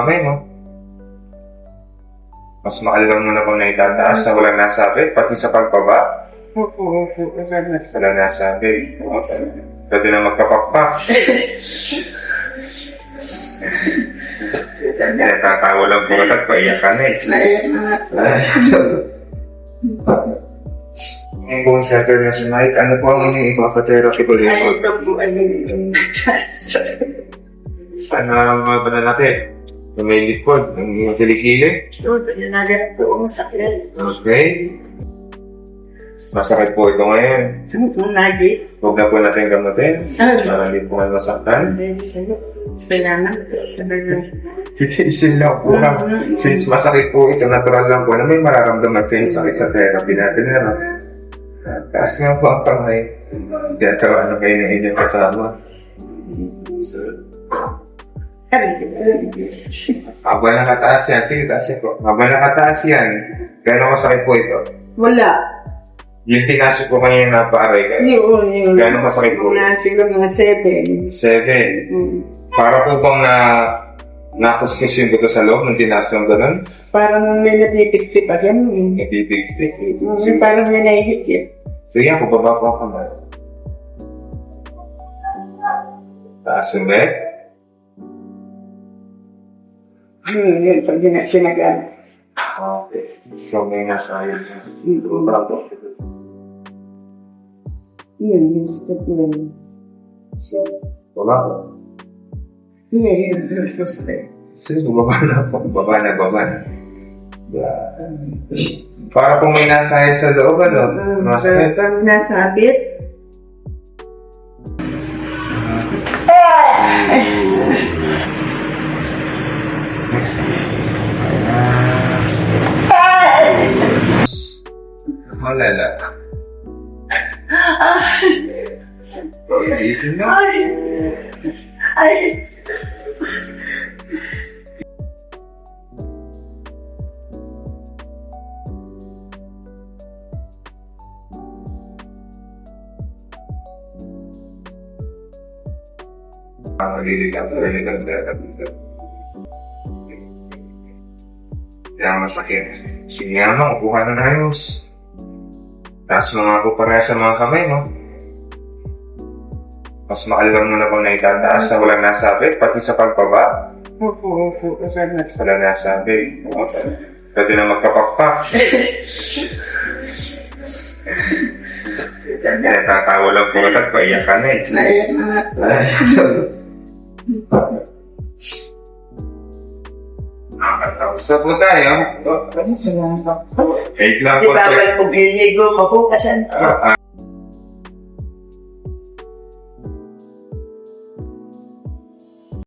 kamay mo. Mas maalam mo na pang naitataas na walang nasabi, pati sa pagbaba. Opo, opo. Walang nasabi. Pwede na magkapakpak. Kaya tatawa lang po at paiyak ka na eh. Ngayon po center na si Mike, ano po ang inyong ipapatherapy ko Ay, dito? ito po ay yung tas. Sana mga Na may likod, ang mga kilikili. Ito, yung naganap po ang sakit. Okay. Masakit po ito ngayon. Yung nagi. Huwag na po natin gamutin. Para hindi po kayo masaktan. Kailangan. Titiisin lang po ha. Since masakit po ito, natural lang po na may mararamdaman kayong sakit sa therapy natin. Ano? Taas nga po ang kamay. Kaya tawa na kayo ng inyong kasama. Habang nakataas yan, sige, taas yan po. Habang nakataas yan, gano'ng masakit po ito? Wala. Yung tinasok ko kanina na pare, Yun, yun. Gano'ng masakit po? Mga siguro mga seven. seven. Mm. Para po bang na nakuskis yung buto sa loob ng tinas ng ganun? Parang may natitip-tip pa yan. Nagtitig-tig. Mm, Parang may nahihigit. Sige, ako baba po ako na. Taas ulit. Hmm, yun, pag yun sinagal. Okay. So, may nasa ayun. Mm. Bravo. Yun, yung step yun. So, Baba. yun, yun, yun, so step. Sige, baba na po. Baba na, baba na. Yan. Para kung may nasa sa loob, ano? Masakit. Pag nasabit, Malala. Isin mo. ay, ay, Maliligang sa liligang dito. Kaya masakit. Sige nga mo, kuha na ng ayos. Taas mo nga po pareha sa mga kamay mo. Mas maalam mo na bang naitataas na walang nasabi, pati sa pagbaba. opo, opo, salamat. Wala nasabi. Pwede na magkapakpak. Kaya tatawa lang po at paiyak ka na eh. Naiyak na nga. Nakakausa po tayo. Wait lang po. ba, wala kong inigo ko po kasi Ah, ah,